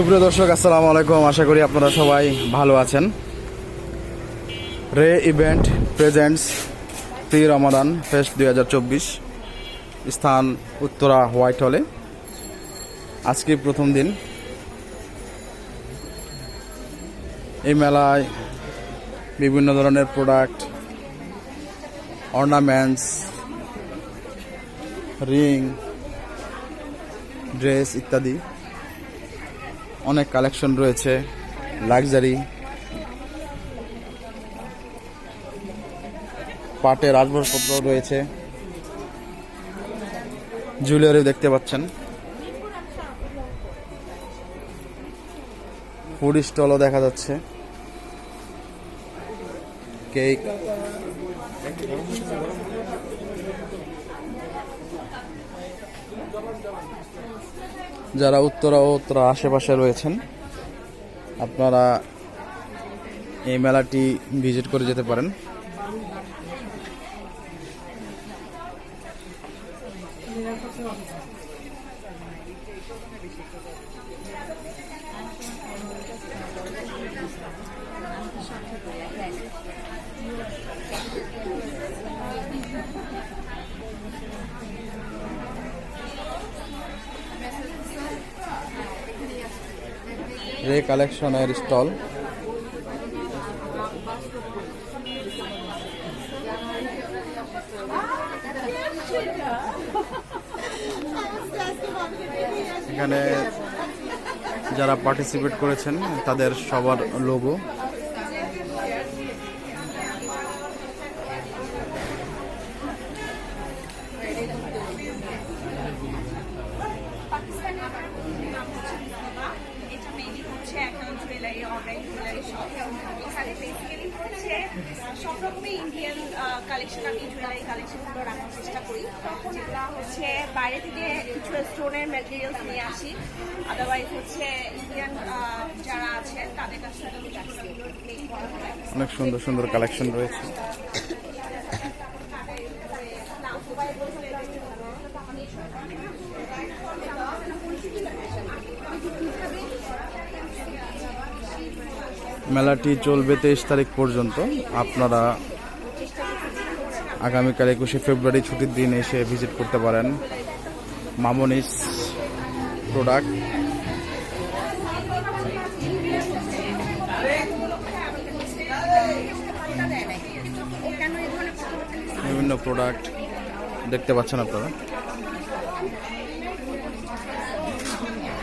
সুপ্রিয় দর্শক, আসসালামু আলাইকুম। আশা করি আপনারা সবাই ভালো আছেন। রে event presents pre Ramadan fest দু হাজার চব্বিশ, স্থান উত্তরা হোয়াইট হলে। আজকে প্রথম দিন। এই মেলায় বিভিন্ন ধরনের প্রোডাক্ট অর্নামেন্টস রিং ড্রেস ইত্যাদি অনেক কালেকশন রয়েছে, লাক্সারি, পাটের আসবাবপত্র রয়েছে জুয়েলারি দেখতে পাচ্ছেন। ফুড স্টলও দেখা যাচ্ছে। কেক। যারা উত্তরা ও উত্তরা আশেপাশে রয়েছেন আপনারা এই মেলাটি ভিজিট করে যেতে পারেন। রে কালেকশনের স্টল। এখানে যারা পার্টিসিপেট করেছেন তাদের সবার logo jewellery online jewellery shop এখানে বেসিক্যালি হচ্ছে সব রকমের ইন্ডিয়ান কালেকশন আমি জুয়েলারি কালেকশনগুলো রাখার চেষ্টা করি যেগুলো হচ্ছে বাইরে থেকে কিছু স্টোনের ম্যাটেরিয়ালস নিয়ে আসি আদারওয়াইজ হচ্ছে ইন্ডিয়ান যারা আছে তাদের কাছ থেকে হয় অনেক সুন্দর সুন্দর কালেকশন রয়েছে মেলাটি চলবে তেইশ তারিখ পর্যন্ত। আপনারা আগামীকাল একুশে ফেব্রুয়ারি ছুটির দিন এসে ভিজিট করতে পারেন। মামনিস প্রোডাক্ট বিভিন্ন প্রোডাক্ট দেখতে পাচ্ছেন আপনারা।